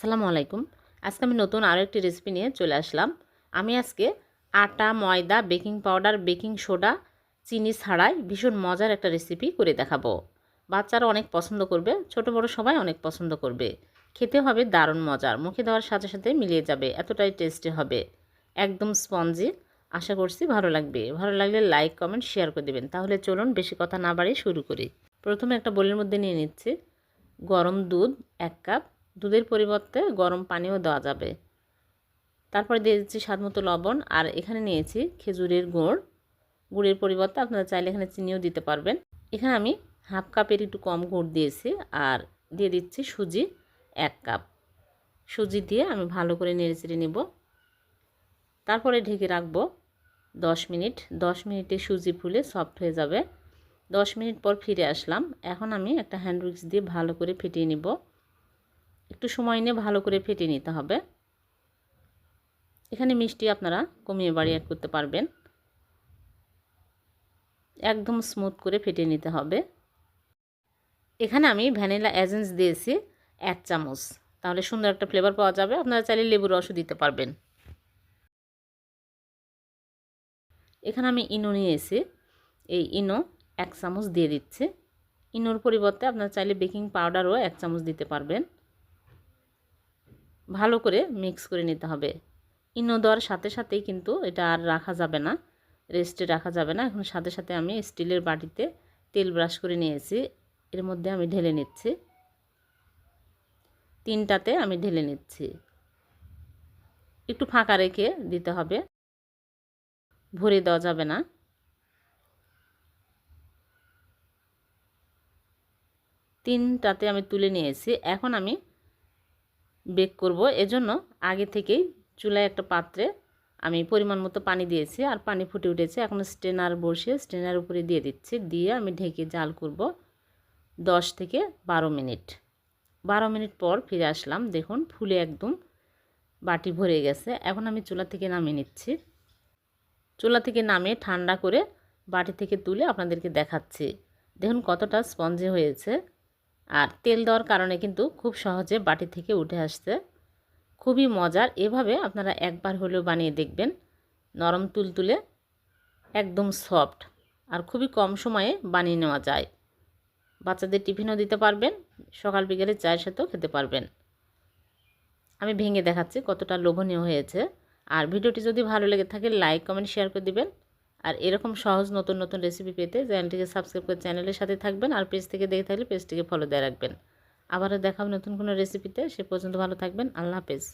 আসসালামু আলাইকুম। আজকে আমি নতুন আরও একটি রেসিপি নিয়ে চলে আসলাম। আমি আজকে আটা, ময়দা বেকিং পাউডার বেকিং সোডা চিনি ছাড়াই ভীষণ মজার একটা রেসিপি করে দেখাবো। বাচ্চারা অনেক পছন্দ করবে, ছোট বড় সবাই অনেক পছন্দ করবে। খেতে হবে দারুণ মজার, মুখে দেওয়ার সাথে সাথে মিলিয়ে যাবে, এতটাই টেস্টি হবে। একদম স্পঞ্জি আশা করছি ভালো লাগবে। ভালো লাগলে লাইক কমেন্ট শেয়ার করে দেবেন। তাহলে চলুন বেশি কথা না বাড়িয়ে শুরু করি। প্রথমে একটা বোলের মধ্যে নিয়ে নিচ্ছি। গরম দুধ, এক কাপ দুধের পরিবর্তে গরম পানিও দেওয়া যাবে। তারপরে দিয়ে দিচ্ছি স্বাদ মতো লবণ আর এখানে নিয়েছি খেজুরের গুড়। গুড়ের পরিবর্তে আপনারা চাইলে এখানে চিনিও দিতে পারবেন। এখানে আমি হাফ কাপের একটু কম গুড় দিয়েছি আর দিয়ে দিচ্ছি সুজি এক কাপ। সুজি দিয়ে আমি ভালো করে নেড়ে চেড়ে নেব। তারপরে ঢেকে রাখব দশ মিনিট। দশ মিনিটে সুজি ফুলে সফট হয়ে যাবে। দশ মিনিট পর ফিরে আসলাম। এখন আমি একটা হ্যান্ড উইক্স দিয়ে ভালো করে ফেটিয়ে নিব। একটু সময় নিয়ে ভালো করে ফেটে নিতে হবে। এখানে মিষ্টি আপনারা কমিয়ে বাড়ি অ্যাড করতে পারবেন। একদম স্মুথ করে ফেটে নিতে হবে। এখানে আমি ভ্যানিলা এজেন্স দিয়েছি এক চামচ। তাহলে সুন্দর একটা ফ্লেভার পাওয়া যাবে। আপনারা চাইলে লেবু রসও দিতে পারবেন। এখানে আমি ইনো নিয়েছি। এই ইনো এক চামচ দিয়ে দিচ্ছে। ইনোর পরিবর্তে আপনারা চাইলে বেকিং পাউডারও এক চামচ দিতে পারবেন। ভালো করে মিক্স করে নিতে হবে। ইনো দেওয়ার সাথে সাথেই কিন্তু এটা আর রাখা যাবে না। রেস্টে রাখা যাবে না। এখন সাথে সাথে আমি স্টিলের বাটিতে তেল ব্রাশ করে নিয়েছি। এর মধ্যে আমি ঢেলে নিচ্ছি। তিনটাতে আমি ঢেলে নিচ্ছি। একটু ফাঁকা রেখে দিতে হবে। ভরে দেওয়া যাবে না। তিনটাতে আমি তুলে নিয়েছি। এখন আমি বেক করব। এজন্য আগে থেকেই চুলায় একটা পাত্রে আমি পরিমাণ মতো পানি দিয়েছি আর পানি ফুটে উঠেছে। এখন স্টেনার বসিয়ে স্টেনার উপরে দিয়ে দিচ্ছি। দিয়ে আমি ঢেকে জাল করব দশ থেকে বারো মিনিট। বারো মিনিট পর ফিরে আসলাম। দেখুন, ফুলে একদম বাটি ভরে গেছে। এখন আমি চুলা থেকে নামিয়ে নিচ্ছি। চুলা থেকে নামিয়ে ঠান্ডা করে বাটি থেকে তুলে আপনাদেরকে দেখাচ্ছি। দেখুন কতটা স্পঞ্জে হয়েছে। আর তেল দেওয়ার কারণে কিন্তু খুব সহজে বাটি থেকে উঠে আসছে। খুবই মজার। এভাবে আপনারা একবার হলেও বানিয়ে দেখবেন। নরম তুলতুলে, একদম সফট। আর খুবই কম সময়ে বানিয়ে নেওয়া যায়। বাচ্চাদের টিফিনও দিতে পারবেন, সকাল বিকেলে চায়ের সাথেও খেতে পারবেন। আমি ভেঙে দেখাচ্ছি কতটা লোভনীয় হয়েছে। আর ভিডিওটি যদি ভালো লেগে থাকে, লাইক, কমেন্ট, শেয়ার করে দিবেন। আর এরকম সহজ নতুন নতুন রেসিপি পেতে চ্যানেলটিকে সাবস্ক্রাইব করে চ্যানেলের সাথে থাকবেন আর পেজ থেকে দেখে থাকলে পেজটিকে ফলো দিয়ে রাখবেন। আবারও দেখাব নতুন কোনো রেসিপিতে সে পর্যন্ত ভালো থাকবেন। আল্লাহ হাফেজ।